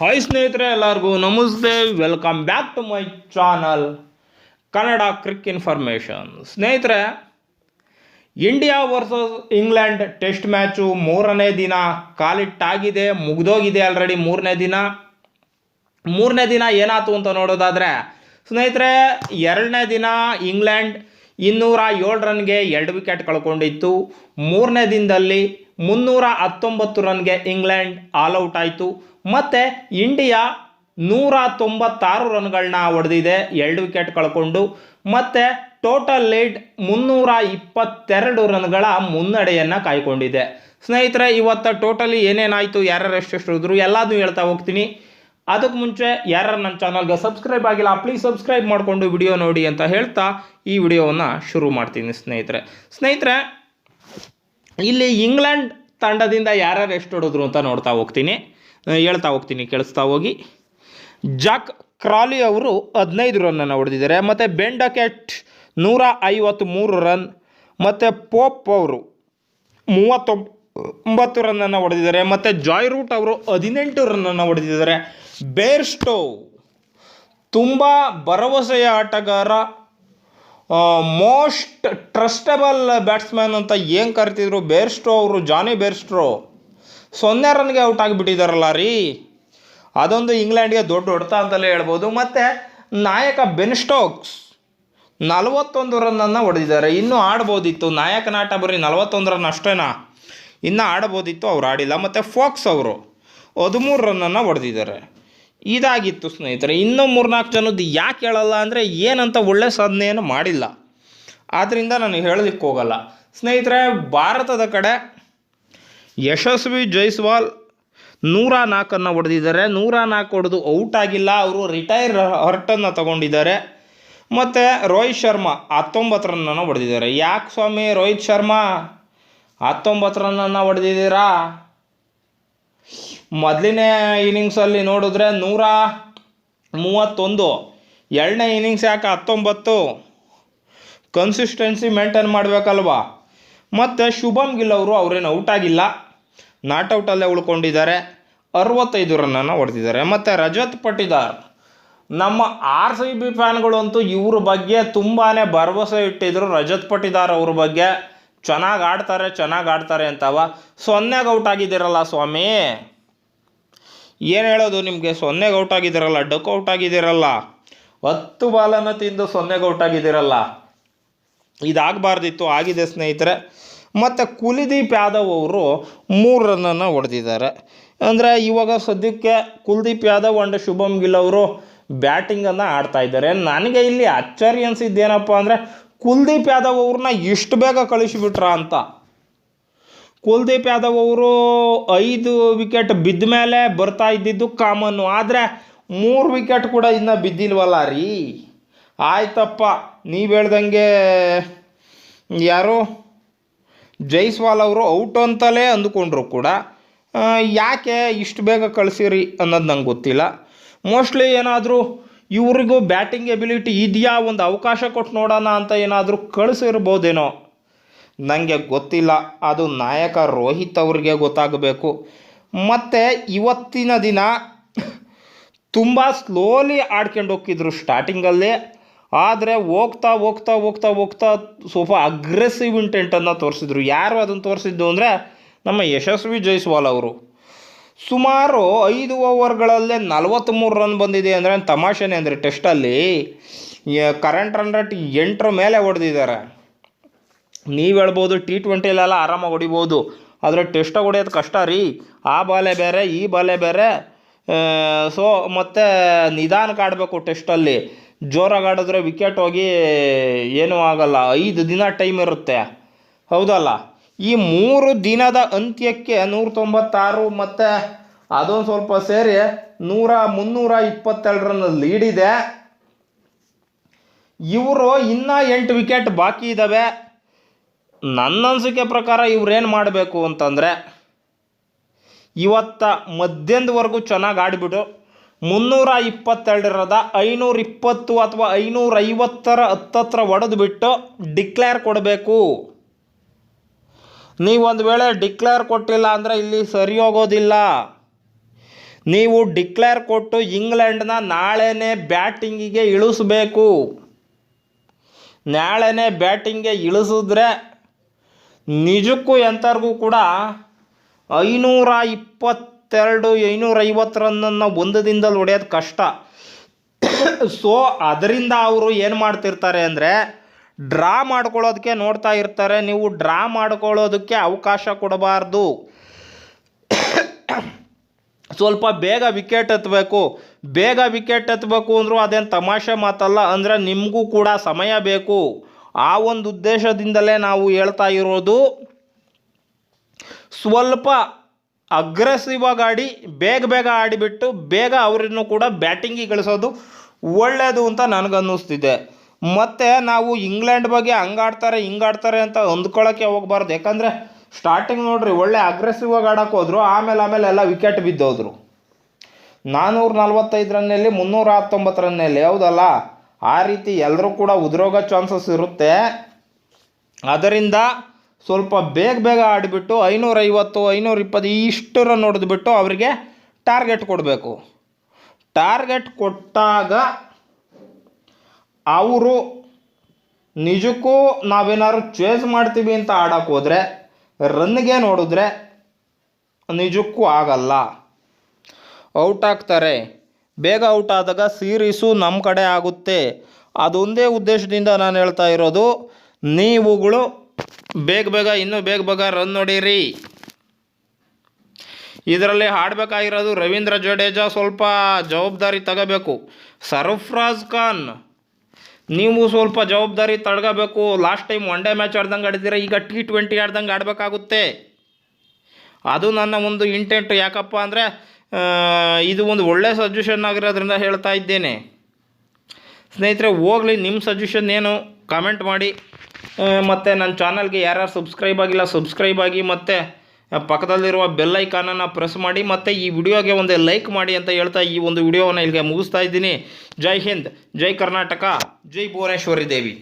Hi ಸ್ನೇಹಿತರೆ ಎಲ್ಲರಿಗೂ ನಮಸ್ತೆ welcome back to my channel Kannada cric information ಸ್ನೇಹಿತರೆ India versus England test match ಮೂರನೇ ದಿನ ಕಾಲಿಟ್ಟಾಗಿದೆ, ಮುಗ್ದೋಗಿದೆ ಆಲ್ರೆಡಿ ಮೂರನೇ ದಿನ. ಮೂರನೇ ದಿನ ಏನಾಯ್ತು ಅಂತ ನೋಡೋದಾದರೆ, ಸ್ನೇಹಿತರೆ, ಎರಡನೇ ದಿನ ಇಂಗ್ಲೆಂಡ್ ಇನ್ನೂರ ಏಳು ರನ್ಗೆ ಎರಡು ವಿಕೆಟ್ ಕಳ್ಕೊಂಡಿತ್ತು. ಮೂರನೇ ದಿನದಲ್ಲಿ ಮುನ್ನೂರ ಹತ್ತೊಂಬತ್ತು ರನ್ಗೆ ಇಂಗ್ಲೆಂಡ್ ಆಲ್ ಔಟ್ ಆಯಿತು. ಮತ್ತು ಇಂಡಿಯಾ ನೂರ ತೊಂಬತ್ತಾರು ರನ್ಗಳನ್ನ ಹೊಡೆದಿದೆ. ಎರಡು ವಿಕೆಟ್ ಕಳ್ಕೊಂಡು ಮತ್ತು ಟೋಟಲ್ ಲೀಡ್ ಮುನ್ನೂರ ಇಪ್ಪತ್ತೆರಡು ರನ್ಗಳ ಮುನ್ನಡೆಯನ್ನು ಕಾಯ್ಕೊಂಡಿದೆ. ಸ್ನೇಹಿತರೆ, ಇವತ್ತು ಟೋಟಲಿ ಏನೇನಾಯಿತು, ಯಾರ್ಯಾರು ಎಷ್ಟೆಷ್ಟು ಹೋದ್ರು ಎಲ್ಲದೂ ಹೇಳ್ತಾ ಹೋಗ್ತೀನಿ. ಅದಕ್ಕೆ ಮುಂಚೆ ಯಾರು ನನ್ನ ಚಾನಲ್ಗೆ ಸಬ್ಸ್ಕ್ರೈಬ್ ಆಗಿಲ್ಲ, ಪ್ಲೀಸ್ ಸಬ್ಸ್ಕ್ರೈಬ್ ಮಾಡಿಕೊಂಡು ವಿಡಿಯೋ ನೋಡಿ ಅಂತ ಹೇಳ್ತಾ ಈ ವಿಡಿಯೋವನ್ನು ಶುರು ಮಾಡ್ತೀನಿ ಸ್ನೇಹಿತರೆ. ಸ್ನೇಹಿತರೆ, ಇಲ್ಲಿ ಇಂಗ್ಲೆಂಡ್ ತಂಡದಿಂದ ಯಾರ್ಯಾರು ಎಷ್ಟು ಹೊಡೆದ್ರು ಅಂತ ನೋಡ್ತಾ ಹೋಗ್ತೀನಿ. ಹೇಳ್ತಾ ಹೋಗ್ತೀನಿ, ಕೇಳಿಸ್ತಾ ಹೋಗಿ. ಜಾಕ್ ಕ್ರಾಲಿ ಅವರು ಹದಿನೈದು ರನ್ನನ್ನು ಹೊಡೆದಿದ್ದಾರೆ. ಮತ್ತು ಬೆಂಡಕೆಟ್ ನೂರ ಐವತ್ತ್ಮೂರು ರನ್, ಮತ್ತು ಪೋಪ್ ಅವರು ಮೂವತ್ತೊಂಬತ್ತು ರನ್ನನ್ನು ಹೊಡೆದಿದ್ದಾರೆ. ಮತ್ತು ಜಾಯ್ ರೂಟ್ ಅವರು ಹದಿನೆಂಟು ರನ್ನನ್ನು ಹೊಡೆದಿದ್ದಾರೆ. ಬೇರ್ಸ್ಟೋ ತುಂಬ ಭರವಸೆಯ ಆಟಗಾರ ಮೋಸ್ಟ್ ಟ್ರಸ್ಟಬಲ್ ಬ್ಯಾಟ್ಸ್ಮ್ಯಾನ್ ಅಂತ ಏನು ಕರಿತಿದ್ರು? ಬೇರ್ಸ್ಟ್ರೋ ಅವರು, ಜಾನಿ ಬೇರ್ಸ್ಟ್ರೋ ಸೊನ್ನೆ ರನ್ಗೆ ಔಟ್ ಆಗಿಬಿಟ್ಟಿದಾರಲ್ಲ ರೀ. ಅದೊಂದು ಇಂಗ್ಲೆಂಡ್ಗೆ ದೊಡ್ಡ ಹೊಡೆತ ಅಂತಲೇ ಹೇಳ್ಬೋದು. ಮತ್ತು ನಾಯಕ ಬೆನ್ ಸ್ಟೋಕ್ಸ್ ನಲವತ್ತೊಂದು ರನ್ನನ್ನು ಹೊಡೆದಿದ್ದಾರೆ. ಇನ್ನೂ ಆಡ್ಬೋದಿತ್ತು. ನಾಯಕ ನಾಟ ಬರೀ ನಲವತ್ತೊಂದು ರನ್ ಅಷ್ಟೇನಾ? ಇನ್ನೂ ಆಡ್ಬೋದಿತ್ತು. ಅವ್ರು ಆಡಿಲ್ಲ. ಮತ್ತು ಫೋಕ್ಸ್ ಅವರು ಹದಿಮೂರು ರನ್ನನ್ನು ಹೊಡೆದಿದ್ದಾರೆ. ಇದಾಗಿತ್ತು ಸ್ನೇಹಿತರೆ, ಇನ್ನೂ ಮೂರ್ನಾಲ್ಕು ಜನದ್ದು ಯಾಕೆ ಹೇಳಲ್ಲ ಅಂದರೆ ಏನಂತ ಒಳ್ಳೆ ಸಾಧನೆಯನ್ನು ಮಾಡಿಲ್ಲ. ಆದ್ದರಿಂದ ನಾನು ಹೇಳಲಿಕ್ಕೆ ಹೋಗಲ್ಲ. ಸ್ನೇಹಿತರೆ, ಭಾರತದ ಕಡೆ ಯಶಸ್ವಿ ಜೈಸ್ವಾಲ್ ನೂರ ನಾಲ್ಕನ್ನು ಹೊಡೆದಿದ್ದಾರೆ. ನೂರ ನಾಲ್ಕು ಹೊಡೆದು ಔಟ್ ಆಗಿಲ್ಲ. ಅವರು ರಿಟೈರ್ ಹರ್ಟನ್ನು ತಗೊಂಡಿದ್ದಾರೆ. ಮತ್ತು ರೋಹಿತ್ ಶರ್ಮಾ ಹತ್ತೊಂಬತ್ತು ರನ್ನನ್ನು ಹೊಡೆದಿದ್ದಾರೆ. ಯಾಕೆ ಸ್ವಾಮಿ ರೋಹಿತ್ ಶರ್ಮಾ ಹತ್ತೊಂಬತ್ತು ರನ್ನನ್ನು ಹೊಡೆದಿದ್ದೀರಾ? ಮೊದಲನೇ ಇನಿಂಗ್ಸಲ್ಲಿ ನೋಡಿದ್ರೆ ನೂರ ಮೂವತ್ತೊಂದು, ಎರಡನೇ ಇನ್ನಿಂಗ್ಸ್ ಯಾಕೆ ಹತ್ತೊಂಬತ್ತು? ಕನ್ಸಿಸ್ಟೆನ್ಸಿ ಮೇಂಟೈನ್ ಮಾಡಬೇಕಲ್ವಾ? ಮತ್ತು ಶುಭಮ್ ಗಿಲ್ ಅವರು ಅವರೇನು ಔಟ್ ಆಗಿಲ್ಲ. ನಾಟ್ ಔಟಲ್ಲೇ ಉಳ್ಕೊಂಡಿದ್ದಾರೆ. ಅರವತ್ತೈದು ರನ್ನನ್ನು ಹೊಡೆದಿದ್ದಾರೆ. ಮತ್ತು ರಜತ್ ಪಟ್ಟಿದಾರ್. ನಮ್ಮ ಆರ್ ಸಿ ಬಿ ಫ್ಯಾನ್ಗಳಂತೂ ಇವ್ರ ಬಗ್ಗೆ ತುಂಬಾ ಭರವಸೆ ಇಟ್ಟಿದ್ರು ರಜತ್ ಪಟ್ಟಿದಾರ್ ಅವ್ರ ಬಗ್ಗೆ. ಚೆನ್ನಾಗಿ ಆಡ್ತಾರೆ ಚೆನ್ನಾಗಿ ಆಡ್ತಾರೆ ಅಂತವ. ಸೊನ್ನೆಗೆ ಔಟ್ ಆಗಿದ್ದೀರಲ್ಲ ಸ್ವಾಮಿ? ಏನು ಹೇಳೋದು ನಿಮಗೆ? ಸೊನ್ನೆಗೆ ಔಟ್ ಆಗಿದ್ದೀರಲ್ಲ ಡಕ್ ಔಟ್ ಆಗಿದ್ದೀರಲ್ಲ. ಹತ್ತು ಬಾಲನ್ನು ತಿಂದು ಸೊನ್ನೆಗೆ ಔಟ್ ಆಗಿದ್ದೀರಲ್ಲ. ಇದಾಗಬಾರ್ದಿತ್ತು, ಆಗಿದೆ ಸ್ನೇಹಿತರೆ. ಮತ್ತು ಕುಲದೀಪ್ ಯಾದವ್ ಅವರು ಮೂರು ರನ್ನನ್ನು ಹೊಡೆದಿದ್ದಾರೆ. ಅಂದರೆ ಇವಾಗ ಸದ್ಯಕ್ಕೆ ಕುಲ್ದೀಪ್ ಯಾದವ್ ಅಂಡ್ ಶುಭಮ್ ಗಿಲ್ ಅವರು ಬ್ಯಾಟಿಂಗನ್ನು ಆಡ್ತಾ ಇದ್ದಾರೆ. ನನಗೆ ಇಲ್ಲಿ ಅಚ್ಚರಿ ಅನಿಸಿದ್ದೇನಪ್ಪ ಅಂದರೆ ಕುಲ್ದೀಪ್ ಯಾದವ್ ಅವ್ರನ್ನ ಇಷ್ಟು ಬೇಗ ಕಳಿಸಿಬಿಟ್ರ ಅಂತ. ಕುಲ್ದೀಪ್ ಯಾದವ್ ಅವರು ಐದು ವಿಕೆಟ್ ಬಿದ್ದ ಮೇಲೆ ಬರ್ತಾ ಇದ್ದಿದ್ದು ಕಾಮನ್ನು. ಆದರೆ ಮೂರು ವಿಕೆಟ್ ಕೂಡ ಇನ್ನೂ ಬಿದ್ದಿಲ್ವಲ್ಲ ರೀ? ಆಯ್ತಪ್ಪ, ನೀವು ಹೇಳ್ದಂಗೆ ಯಾರು ಜೈಸ್ವಾಲ್ ಅವರು ಔಟ್ ಅಂತಲೇ ಅಂದುಕೊಂಡ್ರು ಕೂಡ. ಯಾಕೆ ಇಷ್ಟು ಬೇಗ ಕಳಿಸಿರಿ ಅನ್ನೋದು ನಂಗೆ ಗೊತ್ತಿಲ್ಲ. ಮೋಸ್ಟ್ಲಿ ಏನಾದರೂ ಇವ್ರಿಗೂ ಬ್ಯಾಟಿಂಗ್ ಎಬಿಲಿಟಿ ಇದೆಯಾ, ಒಂದು ಅವಕಾಶ ಕೊಟ್ಟು ನೋಡೋಣ ಅಂತ ಏನಾದರೂ ಕಳಿಸಿರ್ಬೋದೇನೋ. ನನಗೆ ಗೊತ್ತಿಲ್ಲ, ಅದು ನಾಯಕ ರೋಹಿತ್ ಅವ್ರಿಗೆ ಗೊತ್ತಾಗಬೇಕು. ಮತ್ತು ಇವತ್ತಿನ ದಿನ ತುಂಬ ಸ್ಲೋಲಿ ಆಡ್ಕೊಂಡು ಹೋಗಿದ್ರು ಸ್ಟಾರ್ಟಿಂಗಲ್ಲಿ ಆದರೆ ಹೋಗ್ತಾ ಹೋಗ್ತಾ ಹೋಗ್ತಾ ಹೋಗ್ತಾ ಸ್ವಲ್ಪ ಅಗ್ರೆಸಿವ್ ಇಂಟೆಂಟನ್ನು ತೋರಿಸಿದ್ರು. ಯಾರು ಅದನ್ನು ತೋರಿಸಿದ್ದು ಅಂದರೆ ನಮ್ಮ ಯಶಸ್ವಿ ಜೈಸ್ವಾಲ್ ಅವರು. ಸುಮಾರು ಐದು ಓವರ್ಗಳಲ್ಲೇ ನಲವತ್ತ್ಮೂರು ರನ್ ಬಂದಿದೆ ಅಂದರೆ ತಮಾಷೆನೇ ಅಂದರೆ ಟೆಸ್ಟಲ್ಲಿ ಕರೆಂಟ್ ರನ್ ರೇಟ್ ಎಂಟರ ಮೇಲೆ ಹೊಡೆದಿದ್ದಾರೆ. ನೀವು ಹೇಳ್ಬೋದು ಟಿ ಟ್ವೆಂಟಿಲೆಲ್ಲ ಆರಾಮಾಗಿ ಹೊಡಿಬೋದು. ಆದರೆ ಟೆಸ್ಟಾಗಿ ಹೊಡೆಯೋದು ಕಷ್ಟ ರೀ. ಆ ಬಾಲೆ ಬೇರೆ, ಈ ಬಾಲೆ ಬೇರೆ. ಸೊ ಮತ್ತು ನಿಧಾನಕ್ಕೆ ಆಡಬೇಕು ಟೆಸ್ಟಲ್ಲಿ ಜೋರಾಗಿ ಆಡಿದ್ರೆ ವಿಕೆಟ್ ಹೋಗಿ ಏನೂ ಆಗಲ್ಲ. ಐದು ದಿನ ಟೈಮ್ ಇರುತ್ತೆ. ಹೌದಲ್ಲ? ಈ ಮೂರು ದಿನದ ಅಂತ್ಯಕ್ಕೆ ನೂರ ತೊಂಬತ್ತಾರು ಮತ್ತು ಅದೊಂದು ಸ್ವಲ್ಪ ಸೇರಿ ನೂರ ಮುನ್ನೂರ ಇಪ್ಪತ್ತೆರಡು ರನ್ ಲೀಡ್ ಇದೆ. ಇವರು ಇನ್ನೂ ಎಂಟು ವಿಕೆಟ್ ಬಾಕಿ ಇದ್ದಾವೆ ನನ್ನ ಅನಿಸಿಕೆ ಪ್ರಕಾರ ಇವ್ರೇನು ಮಾಡಬೇಕು ಅಂತಂದರೆ, ಇವತ್ತ ಮಧ್ಯಾಹ್ನದವರೆಗೂ ಚೆನ್ನಾಗಿ ಆಡಿಬಿಟ್ಟು ಮುನ್ನೂರ ಇಪ್ಪತ್ತೆರಡರದ ಐನೂರ ಇಪ್ಪತ್ತು ಅಥವಾ ಐನೂರ ಐವತ್ತರ ಹತ್ತತ್ರ ಒಡೆದು ಬಿಟ್ಟು ಡಿಕ್ಲೇರ್ ಕೊಡಬೇಕು. ನೀವು ಒಂದು ವೇಳೆ ಡಿಕ್ಲೇರ್ ಕೊಟ್ಟಿಲ್ಲ ಅಂದರೆ ಇಲ್ಲಿ ಸರಿ ಹೋಗೋದಿಲ್ಲ ನೀವು ಡಿಕ್ಲೇರ್ ಕೊಟ್ಟು ಇಂಗ್ಲೆಂಡ್ನ ನಾಳೆನೇ ಬ್ಯಾಟಿಂಗಿಗೆ ಇಳಿಸಬೇಕು. ನಾಳೆನೇ ಬ್ಯಾಟಿಂಗ್ಗೆ ಇಳಿಸಿದ್ರೆ ನಿಜಕ್ಕೂ ಎಂಥವ್ರಿಗೂ ಕೂಡ ಐನೂರ ಇಪ್ಪತ್ತೆರಡು ಐನೂರ ಐವತ್ತು ರನ್ನನ್ನು ಒಂದು ದಿನದಲ್ಲಿ ಹೊಡೆಯೋದು ಕಷ್ಟ. ಸೊ ಅದರಿಂದ ಅವರು ಏನು ಮಾಡ್ತಿರ್ತಾರೆ ಅಂದರೆ, ಡ್ರಾ ಮಾಡ್ಕೊಳ್ಳೋದಕ್ಕೆ ನೋಡ್ತಾ ಇರ್ತಾರೆ. ನೀವು ಡ್ರಾ ಮಾಡ್ಕೊಳ್ಳೋದಕ್ಕೆ ಅವಕಾಶ ಕೊಡಬಾರ್ದು. ಸ್ವಲ್ಪ ಬೇಗ ವಿಕೆಟ್ ಎತ್ತಬೇಕು ಬೇಗ ವಿಕೆಟ್ ಎತ್ತಬೇಕು ಅಂದರೂ ಅದೇನು ತಮಾಷೆ ಮಾತಲ್ಲ, ಅಂದರೆ ನಿಮಗೂ ಕೂಡ ಸಮಯ ಬೇಕು. ಆ ಒಂದು ಉದ್ದೇಶದಿಂದಲೇ ನಾವು ಹೇಳ್ತಾ ಇರೋದು, ಸ್ವಲ್ಪ ಅಗ್ರೆಸಿವ್ ಆಗಿ ಆಡಿ, ಬೇಗ ಬೇಗ ಆಡಿಬಿಟ್ಟು, ಬೇಗ ಅವರನ್ನು ಕೂಡ ಬ್ಯಾಟಿಂಗಿಗೆ ಗಳಿಸೋದು ಒಳ್ಳೆಯದು ಅಂತ ನನಗನ್ನಿಸ್ತಿದೆ. ಮತ್ತು ನಾವು ಇಂಗ್ಲೆಂಡ್ ಬಗ್ಗೆ ಹಂಗಾಡ್ತಾರೆ, ಹಿಂಗಾಡ್ತಾರೆ ಅಂತ ಹೊಂದ್ಕೊಳ್ಳೋಕ್ಕೆ ಹೋಗ್ಬಾರ್ದು. ಯಾಕಂದರೆ ಸ್ಟಾರ್ಟಿಂಗ್ ನೋಡ್ರಿ, ಒಳ್ಳೆ ಅಗ್ರೆಸಿವ್ ಆಗಿ ಆಡೋಕೆ ಹೋದ್ರು, ಆಮೇಲೆ ಆಮೇಲೆ ಎಲ್ಲ ವಿಕೆಟ್ ಬಿದ್ದೋದ್ರು. ನಾನ್ನೂರ ನಲ್ವತ್ತೈದು ರನ್ನಲ್ಲಿ, ಮುನ್ನೂರ ಹತ್ತೊಂಬತ್ತು ರನ್ನಲ್ಲಿ, ಹೌದಲ್ಲ? ಆ ರೀತಿ ಎಲ್ಲರೂ ಕೂಡ ಉದ್ರೋಗ ಚಾನ್ಸಸ್ ಇರುತ್ತೆ. ಅದರಿಂದ ಸ್ವಲ್ಪ ಬೇಗ ಬೇಗ ಆಡಿಬಿಟ್ಟು ಐನೂರೈವತ್ತು ಇಷ್ಟು ರನ್ ಹೊಡೆದ್ಬಿಟ್ಟು ಅವರಿಗೆ ಟಾರ್ಗೆಟ್ ಕೊಡಬೇಕು. ಟಾರ್ಗೆಟ್ ಕೊಟ್ಟಾಗ ಅವರು ನಿಜಕ್ಕೂ ನಾವೇನಾದ್ರು ಚೇಸ್ ಮಾಡ್ತೀವಿ ಅಂತ ಆಡೋಕೆ ಹೋದರೆ ರನ್ಗೆ ನೋಡಿದ್ರೆ ನಿಜಕ್ಕೂ ಆಗಲ್ಲ. ಔಟ್ ಆಗ್ತಾರೆ. ಬೇಗ ಔಟ್ ಆದಾಗ ಸೀರೀಸು ನಮ್ಮ ಕಡೆ ಆಗುತ್ತೆ. ಅದೊಂದೇ ಉದ್ದೇಶದಿಂದ ನಾನು ಹೇಳ್ತಾ ಇರೋದು, ನೀವುಗಳು ಬೇಗ ಬೇಗ, ಇನ್ನೂ ಬೇಗ ಬೇಗ ರನ್ ನೋಡಿರಿ ಇದರಲ್ಲಿ ಆಡಬೇಕಾಗಿರೋದು ರವೀಂದ್ರ ಜಡೇಜಾ ಸ್ವಲ್ಪ ಜವಾಬ್ದಾರಿ ತಗೋಬೇಕು. ಸರ್ಫ್ರಾಜ್ ಖಾನ್, ನೀವು ಸ್ವಲ್ಪ ಜವಾಬ್ದಾರಿ ತಡ್ಗಬೇಕು last time one day match ಆಡ್ದಂಗೆ ಆಡಿದ್ದೀರ, ಈಗ ಟಿ ಟ್ವೆಂಟಿ ಆಡ್ದಂಗೆ ಆಡಬೇಕಾಗುತ್ತೆ. ಅದು ನನ್ನ ಒಂದು ಇಂಟೆಂಟ್ ಯಾಕಪ್ಪ ಅಂದರೆ ಇದು ಒಂದು ಒಳ್ಳೆಯ ಸಜೆಷನ್ ಆಗಿರೋದ್ರಿಂದ ಹೇಳ್ತಾ ಇದ್ದೇನೆ. ಸ್ನೇಹಿತರೆ, ಹೋಗಲಿ ನಿಮ್ಮ ಸಜೆಷನ್ ಏನು? ಕಾಮೆಂಟ್ ಮಾಡಿ. ಮತ್ತು ನನ್ನ ಚಾನಲ್ಗೆ ಯಾರ್ಯಾರು ಸಬ್ಸ್ಕ್ರೈಬ್ ಆಗಿಲ್ಲ ಸಬ್ಸ್ಕ್ರೈಬ್ ಆಗಿ ಮತ್ತು ಪಕ್ಕದಲ್ಲಿರುವ ಬೆಲ್ ಐಕಾನನ್ನು ಪ್ರೆಸ್ ಮಾಡಿ, ಮತ್ತು ಈ ವಿಡಿಯೋಗೆ ಒಂದು ಲೈಕ್ ಮಾಡಿ ಅಂತ ಹೇಳ್ತಾ ಈ ಒಂದು ವಿಡಿಯೋವನ್ನು ಇಲ್ಲಿಗೆ ಮುಗಿಸ್ತಾ ಇದ್ದೀನಿ. ಜೈ ಹಿಂದ್, ಜೈ ಕರ್ನಾಟಕ, ಜೈ ಭುವನೇಶ್ವರಿ ದೇವಿ.